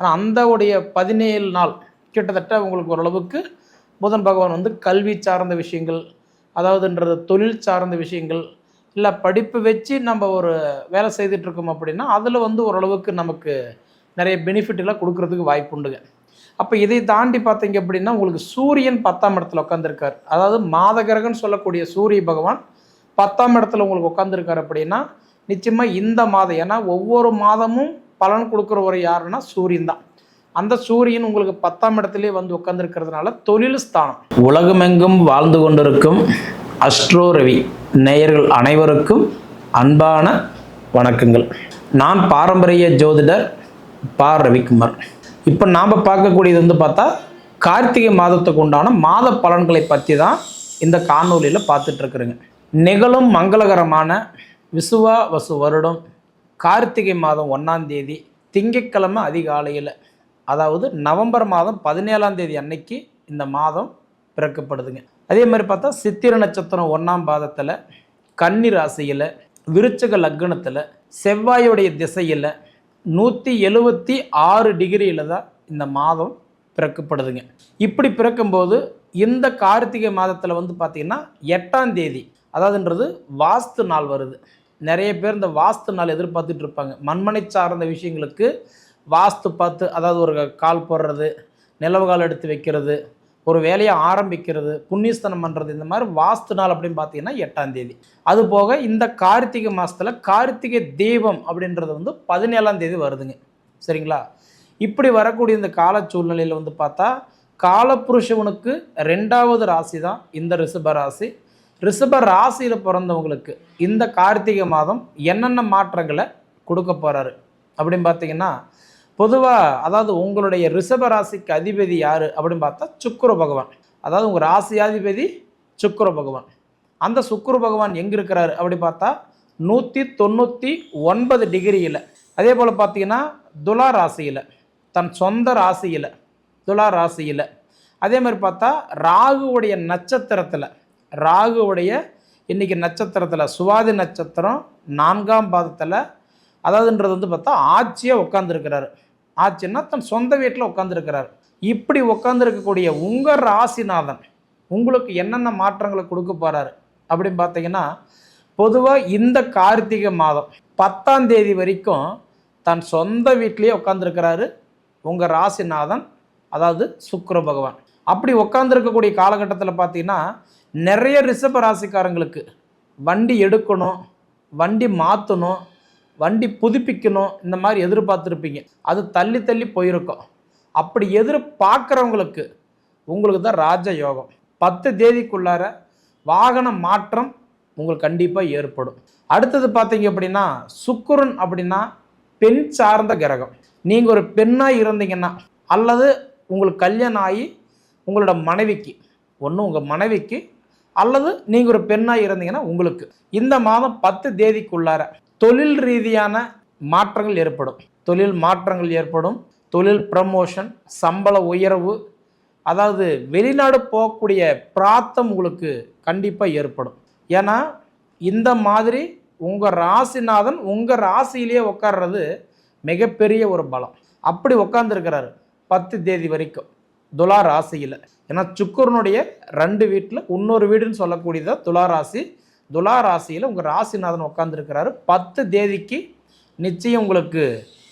ஆனால் அந்த உடைய பதினேழு நாள் கிட்டத்தட்ட உங்களுக்கு ஓரளவுக்கு புதன் பகவான் வந்து கல்வி சார்ந்த விஷயங்கள் அதாவதுன்றது தொழில் சார்ந்த விஷயங்கள் இல்லை படிப்பு வச்சு நம்ம ஒரு வேலை செய்துட்டு இருக்கோம் அப்படின்னா அதில் வந்து ஓரளவுக்கு நமக்கு நிறைய பெனிஃபிட் எல்லாம் கொடுக்கறதுக்கு வாய்ப்பு உண்டுங்க. அப்போ இதை தாண்டி பார்த்தீங்க அப்படின்னா உங்களுக்கு சூரியன் பத்தாம் இடத்துல உட்காந்துருக்கார் அதாவது மாதகரகன் சொல்லக்கூடிய சூரிய பகவான் பத்தாம் இடத்துல உங்களுக்கு உட்காந்துருக்கார் அப்படின்னா நிச்சயமாக இந்த மாதம் ஏன்னா ஒவ்வொரு மாதமும் பலன் கொடுக்குற ஒரு யாருன்னா சூரியன் தான். அந்த சூரியன் உங்களுக்கு பத்தாம் இடத்துலேயே வந்து உட்காந்துருக்கிறதுனால தொழில் ஸ்தானம். உலகமெங்கும் வாழ்ந்து கொண்டிருக்கும் அஸ்ட்ரோ ரவி நேயர்கள் அனைவருக்கும் அன்பான வணக்கங்கள். நான் பாரம்பரிய ஜோதிடர் பா. ரவிக்குமார். இப்போ நாம் பார்க்கக்கூடியது வந்து பார்த்தா கார்த்திகை மாதத்துக்கு உண்டான மாத பலன்களை பற்றி தான் இந்த காணொலியில் பார்த்துட்ருக்குறேங்க நிகழும் மங்களகரமான விசுவா வசு வருடம். கார்த்திகை மாதம் ஒன்றாம் தேதி திங்கட்கிழமை அதிகாலையில் அதாவது நவம்பர் மாதம் பதினேழாம் தேதி அன்னைக்கு இந்த மாதம் பிறக்கப்படுதுங்க. அதே மாதிரி பார்த்தா சித்திர நட்சத்திரம் ஒன்றாம் பாதத்தில் கன்னி ராசியில் விருச்சக லக்னத்தில் செவ்வாயுடைய திசையில் நூற்றி எழுவத்தி ஆறு டிகிரியில் தான் இந்த மாதம் பிறக்கப்படுதுங்க. இப்படி பிறக்கும்போது இந்த கார்த்திகை மாதத்தில் வந்து பார்த்திங்கன்னா எட்டாம் தேதி அதாவதுன்றது வாஸ்து நாள் வருது. நிறைய பேர் இந்த வாஸ்து நாள் எதிர்பார்த்துட்டு இருப்பாங்க. மண்மனை சார்ந்த விஷயங்களுக்கு வாஸ்து பார்த்து அதாவது ஒரு கால் போடுறது நிலவு கால் எடுத்து வைக்கிறது ஒரு வேலையை ஆரம்பிக்கிறது புண்ணியஸ்தனம் பண்ணுறது இந்த மாதிரி வாஸ்து நாள் அப்படின்னு பார்த்தீங்கன்னா எட்டாம் தேதி. அது போக இந்த கார்த்திகை மாதத்தில் கார்த்திகை தீபம் அப்படின்றது வந்து பதினேழாம் தேதி வருதுங்க. சரிங்களா? இப்படி வரக்கூடிய இந்த கால சூழ்நிலையில் வந்து பார்த்தா காலப்புருஷவனுக்கு ரெண்டாவது ராசி தான் இந்த ரிஷப ராசி. ரிஷப ராசியில் பிறந்தவங்களுக்கு இந்த கார்த்திகை மாதம் என்னென்ன மாற்றங்களை கொடுக்க போகிறாரு அப்படின்னு பார்த்தீங்கன்னா பொதுவாக அதாவது உங்களுடைய ரிஷப ராசிக்கு அதிபதி யார்? அப்படின்னு பார்த்தா சுக்கர பகவான். அதாவது உங்கள் ராசியாதிபதி சுக்கர பகவான். அந்த சுக்கர பகவான் எங்கே இருக்கிறாரு? அப்படி பார்த்தா நூற்றி தொண்ணூற்றி ஒன்பது டிகிரியில். அதே போல் பார்த்தீங்கன்னா துலா ராசியில். தன் சொந்த ராசியில். துலா ராசியில். அதே மாதிரி பார்த்தா ராகுவுடைய நட்சத்திரத்தில். ராகுவுடைய இன்னைக்கு நட்சத்திரத்தில் சுவாதி நட்சத்திரம் நான்காம் பாதத்தில் அதாவதுன்றது வந்து பார்த்தா ஆட்சியாக உட்காந்துருக்கிறாரு ஆட்சின்னா தன் சொந்த வீட்டில் உட்காந்துருக்கிறார் இப்படி உட்காந்துருக்கக்கூடிய உங்கள் ராசிநாதன் உங்களுக்கு என்னென்ன மாற்றங்களை கொடுக்க போகிறாரு அப்படின்னு பார்த்தீங்கன்னா பொதுவாக இந்த கார்த்திகை மாதம் பத்தாம் தேதி வரைக்கும் தன் சொந்த வீட்லேயே உட்காந்துருக்கிறாரு உங்கள் ராசிநாதன் அதாவது சுக்கர பகவான். அப்படி உட்காந்துருக்கக்கூடிய காலகட்டத்தில் பார்த்தீங்கன்னா நிறைய ரிஷப ராசிக்காரங்களுக்கு வண்டி எடுக்கணும் வண்டி மாற்றணும் வண்டி புதுப்பிக்கணும் இந்த மாதிரி எதிர்பார்த்துருப்பீங்க. அது தள்ளி தள்ளி போயிருக்கும். அப்படி எதிர்பார்க்குறவங்களுக்கு உங்களுக்கு தான் ராஜ யோகம். பத்து தேதிக்குள்ளார வாகன மாற்றம் உங்களுக்கு கண்டிப்பாக ஏற்படும். அடுத்தது பார்த்தீங்க அப்படின்னா சுக்குரன் அப்படின்னா பெண் சார்ந்த கிரகம். நீங்கள் ஒரு பெண்ணாக இருந்தீங்கன்னா அல்லது உங்களுக்கு கல்யாணம் ஆகி உங்களோட மனைவிக்கு ஒன்று உங்கள் மனைவிக்கு அல்லது நீங்கள் ஒரு பெண்ணாக இருந்தீங்கன்னா உங்களுக்கு. இந்த மாதம் பத்து தேதிக்குள்ளார தொழில் ரீதியான மாற்றங்கள் ஏற்படும். தொழில் மாற்றங்கள் ஏற்படும். தொழில் ப்ரமோஷன் சம்பள உயர்வு அதாவது வெளிநாடு போகக்கூடிய பிராத்தம் உங்களுக்கு கண்டிப்பாக ஏற்படும். ஏன்னா இந்த மாதிரி உங்கள் ராசிநாதன் உங்கள் ராசியிலேயே உட்கார்றது மிகப்பெரிய ஒரு பலம். அப்படி உட்காந்துருக்கிறாரு பத்து தேதி வரைக்கும். துலா ராசியில். ஏன்னா சுக்கரனுடைய ரெண்டு வீட்டில் இன்னொரு வீடுன்னு சொல்லக்கூடியதான் துலா ராசி. துலா ராசியில் உங்கள் ராசிநாதன் உட்காந்துருக்கிறாரு பத்து தேதிக்கு நிச்சயம் உங்களுக்கு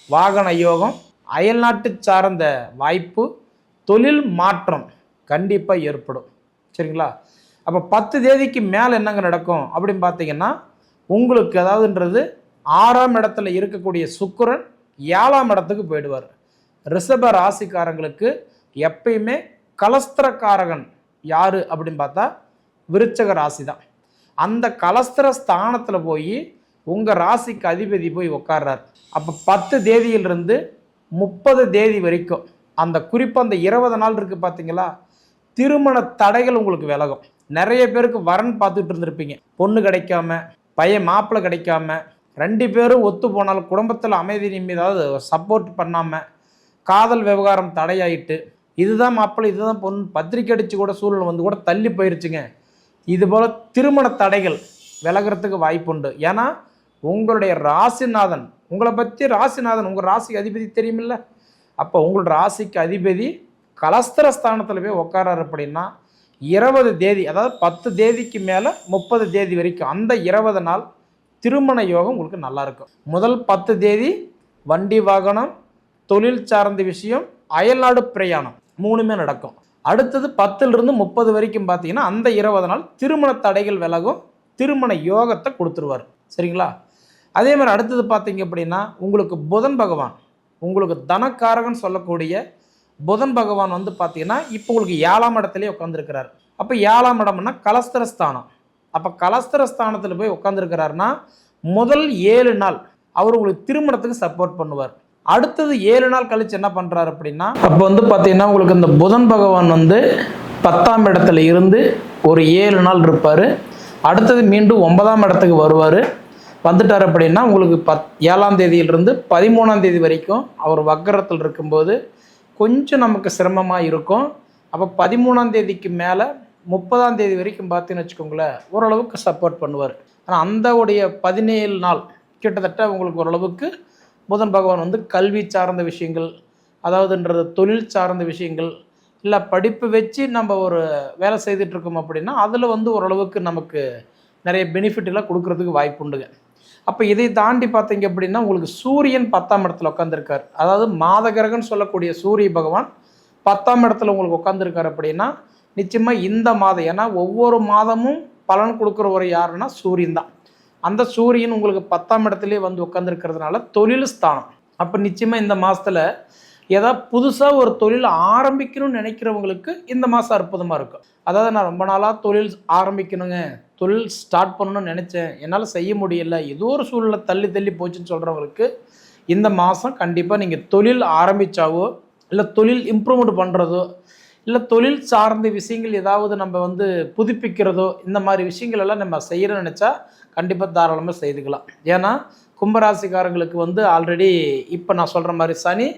வாகன யோகம் அயல்நாட்டு சார்ந்த வாய்ப்பு தொழில் மாற்றம் கண்டிப்பாக ஏற்படும். சரிங்களா? அப்போ பத்து தேதிக்கு மேலே என்னங்க நடக்கும் அப்படின்னு பார்த்தீங்கன்னா உங்களுக்கு அதாவதுன்றது ஆறாம் இடத்துல இருக்கக்கூடிய சுக்கரன் ஏழாம் இடத்துக்கு போயிடுவார். ரிஷப ராசிக்காரங்களுக்கு எப்பயுமே கலஸ்திரக்காரகன் யார் அப்படின்னு பார்த்தா விருச்சக ராசி தான் அந்த கலஸ்திர ஸ்தானத்தில் போய் உங்கள் ராசிக்கு அதிபதி போய் உட்கார்றார் அப்போ பத்து தேதியிலிருந்து முப்பது தேதி வரைக்கும் அந்த குறிப்பாக அந்த இருபது நாள் இருக்குது பார்த்தீங்களா திருமண தடைகள் உங்களுக்கு விலகும். நிறைய பேருக்கு வரன் பார்த்துட்டு இருந்திருப்பீங்க. பொண்ணு கிடைக்காம பையன் மாப்பிள்ளை கிடைக்காம ரெண்டு பேரும் ஒத்து போனாலும் குடும்பத்தில் அமைதி நிம்மதியாவது சப்போர்ட் பண்ணாமல் காதல் விவகாரம் தடையாயிட்டு இதுதான் மாப்பிள்ளை இதுதான் பொண்ணு பத்திரிக்கை அடித்து கூட சூழல் வந்து கூட தள்ளி போயிருச்சுங்க. இது போல் திருமண தடைகள் விலகிறதுக்கு வாய்ப்புண்டு. ஏன்னா உங்களுடைய ராசிநாதன் உங்களை பற்றி ராசிநாதன் உங்கள் ராசிக்கு அதிபதி தெரியுமில்ல? அப்போ உங்களோட ராசிக்கு அதிபதி கலஸ்திர ஸ்தானத்தில் போய் உட்காராரு அப்படின்னா இருபது தேதி அதாவது பத்து தேதிக்கு மேலே முப்பது தேதி வரைக்கும் அந்த இருபது நாள் திருமண யோகம் உங்களுக்கு நல்லாயிருக்கும் முதல் பத்து தேதி வண்டி வாகனம் தொழில் சார்ந்த விஷயம் அயல்நாடு பிரயாணம். மூணுமே நடக்கும். அடுத்தது பத்துலேருந்து முப்பது வரைக்கும் பார்த்தீங்கன்னா அந்த இருபது நாள் திருமண தடைகள் விலகும் திருமண யோகத்தை கொடுத்துருவார். சரிங்களா? அதே மாதிரி அடுத்தது பார்த்தீங்க அப்படின்னா உங்களுக்கு புதன் பகவான் உங்களுக்கு தனக்காரகன் சொல்லக்கூடிய புதன் பகவான் வந்து பார்த்தீங்கன்னா இப்போ உங்களுக்கு ஏழாம் இடத்துலேயே உட்காந்துருக்கிறார் அப்போ ஏழாம் இடம்னா கலஸ்தரஸ்தானம். அப்போ கலஸ்தரஸ்தானத்தில் போய் உட்காந்துருக்கிறாருன்னா முதல் ஏழு நாள் அவர் உங்களுக்கு திருமணத்துக்கு சப்போர்ட் பண்ணுவார். அடுத்தது ஏழு நாள் கழிச்சு என்ன பண்ணுறாரு அப்படின்னா அப்போ வந்து பார்த்தீங்கன்னா உங்களுக்கு இந்த புதன் பகவான் வந்து பத்தாம் இடத்துல இருந்து ஒரு ஏழு நாள் இருப்பார். அடுத்தது மீண்டும் ஒன்பதாம் இடத்துக்கு வருவார். வந்துட்டார் அப்படின்னா உங்களுக்கு பத் ஏழாம் தேதியிலிருந்து பதிமூணாம் தேதி வரைக்கும் அவர் வக்கரத்தில் இருக்கும்போது கொஞ்சம் நமக்கு சிரமமாக இருக்கும். அப்போ பதிமூணாம் தேதிக்கு மேலே முப்பதாம் தேதி வரைக்கும் பார்த்தீங்கன்னு வச்சுக்கோங்களேன் ஓரளவுக்கு சப்போர்ட் பண்ணுவார். ஆனால் அந்த உடைய பதினேழு நாள் கிட்டத்தட்ட உங்களுக்கு ஓரளவுக்கு புதன் பகவான் வந்து கல்வி சார்ந்த விஷயங்கள் அதாவதுன்றது தொழில் சார்ந்த விஷயங்கள் இல்லை படிப்பு வச்சு நம்ம ஒரு வேலை செய்துட்டு இருக்கோம் அப்படின்னா அதில் வந்து ஓரளவுக்கு நமக்கு நிறைய பெனிஃபிட் எல்லாம் கொடுக்கறதுக்கு வாய்ப்பு உண்டுங்க. அப்போ இதை தாண்டி பார்த்தீங்க அப்படின்னா உங்களுக்கு சூரியன் பத்தாம் இடத்துல உட்காந்துருக்கார் அதாவது மாதகரகன் சொல்லக்கூடிய சூரிய பகவான் பத்தாம் இடத்துல உங்களுக்கு உட்காந்துருக்காரு அப்படின்னா நிச்சயமாக இந்த மாதம் ஏன்னா ஒவ்வொரு மாதமும் பலன் கொடுக்குற ஒரு யாருன்னா சூரியன் தான். அந்த சூரியன் உங்களுக்கு பத்தாம் இடத்துலேயே வந்து உட்காந்துருக்கிறதுனால தொழில் ஸ்தானம். அப்போ நிச்சயமாக இந்த மாதத்தில் ஏதாவது புதுசாக ஒரு தொழில் ஆரம்பிக்கணும்னு நினைக்கிறவங்களுக்கு இந்த மாதம் அற்புதமாக இருக்கும். அதாவது நான் ரொம்ப நாளாக தொழில் ஆரம்பிக்கணுங்க தொழில் ஸ்டார்ட் பண்ணணும்னு நினச்சேன். என்னால் செய்ய முடியல. ஏதோ ஒரு சூழ்நிலை தள்ளி தள்ளி போச்சுன்னு சொல்கிறவங்களுக்கு இந்த மாதம் கண்டிப்பாக நீங்கள் தொழில் ஆரம்பித்தாவோ இல்லை தொழில் இம்ப்ரூவ்மெண்ட் பண்ணுறதோ இல்லை தொழில் சார்ந்த விஷயங்கள் ஏதாவது நம்ம வந்து புதுப்பிக்கிறதோ இந்த மாதிரி விஷயங்கள் எல்லாம் நம்ம செய்யணும்னு நினச்சா கண்டிப்பாக தாராளமாக செய்துக்கலாம். ஏன்னா கும்பராசிக்காரங்களுக்கு வந்து ஆல்ரெடி இப்போ நான் சொல்கிற மாதிரி சனி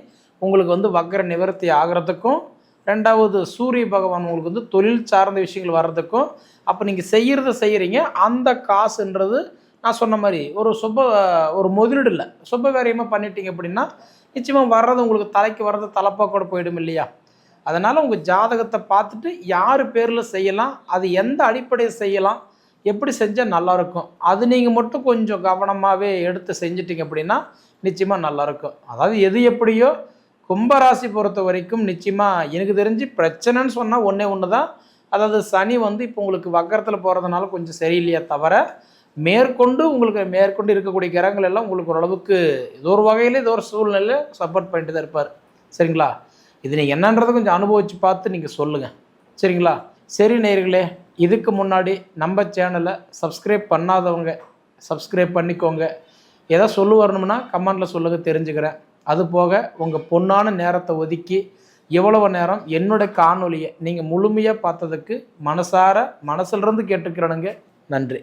உங்களுக்கு வந்து வக்கர நிவர்த்தி ஆகிறதுக்கும் ரெண்டாவது சூரிய பகவான் உங்களுக்கு வந்து தொழில் சார்ந்த விஷயங்கள் வர்றதுக்கும் அப்போ நீங்கள் செய்கிறத செய்கிறீங்க அந்த காசுன்றது நான் சொன்ன மாதிரி ஒரு சுப ஒரு முதலீடு இல்லை. சுப காரியமாக பண்ணிட்டீங்க அப்படின்னா நிச்சயமாக வர்றது உங்களுக்கு தலைக்கு வர்றது தலைப்பாக்கோட போயிடும் இல்லையா? அதனால் உங்கள் ஜாதகத்தை பார்த்துட்டு யார் பேரில் செய்யலாம் அது எந்த அடிப்படையில் செய்யலாம் எப்படி செஞ்சால் நல்லாயிருக்கும்? அது நீங்கள் மட்டும் கொஞ்சம் கவனமாகவே எடுத்து செஞ்சிட்டிங்க அப்படின்னா நிச்சயமாக நல்லாயிருக்கும். அதாவது எது எப்படியோ கும்பராசி பொறுத்த வரைக்கும் நிச்சயமாக எனக்கு தெரிஞ்சு பிரச்சனைன்னு சொன்னால் ஒன்றே ஒன்று தான் அதாவது சனி வந்து இப்போ உங்களுக்கு வக்கரத்தில் போகிறதுனால கொஞ்சம் சரியில்லையே தவிர மேற்கொண்டு உங்களுக்கு மேற்கொண்டு இருக்கக்கூடிய கிரகங்கள் எல்லாம் உங்களுக்கு ஓரளவுக்கு ஏதோ ஒரு வகையில் ஏதோ ஒரு சூழ்நிலையில் சப்போர்ட் பண்ணிட்டு தான் இருப்பார். சரிங்களா? இது நீங்கள் என்னன்றதை கொஞ்சம் அனுபவித்து பார்த்து நீங்கள் சொல்லுங்கள் சரிங்களா? சரி நேயர்களே இதுக்கு முன்னாடி நம்ம சேனலை சப்ஸ்கிரைப் பண்ணாதவங்க சப்ஸ்கிரைப் பண்ணிக்கோங்க. எதோ சொல்லு வரணும்னா கமெண்டில் சொல்லுங்க தெரிஞ்சுக்கிறேன். அது போக உங்கள் பொன்னான நேரத்தை ஒதுக்கி எவ்வளவு நேரம் என்னுடைய காணொலியை நீங்கள் முழுமையாக பார்த்ததுக்கு மனசார மனசிலிருந்து கேட்டுக்கிறனுங்க. நன்றி.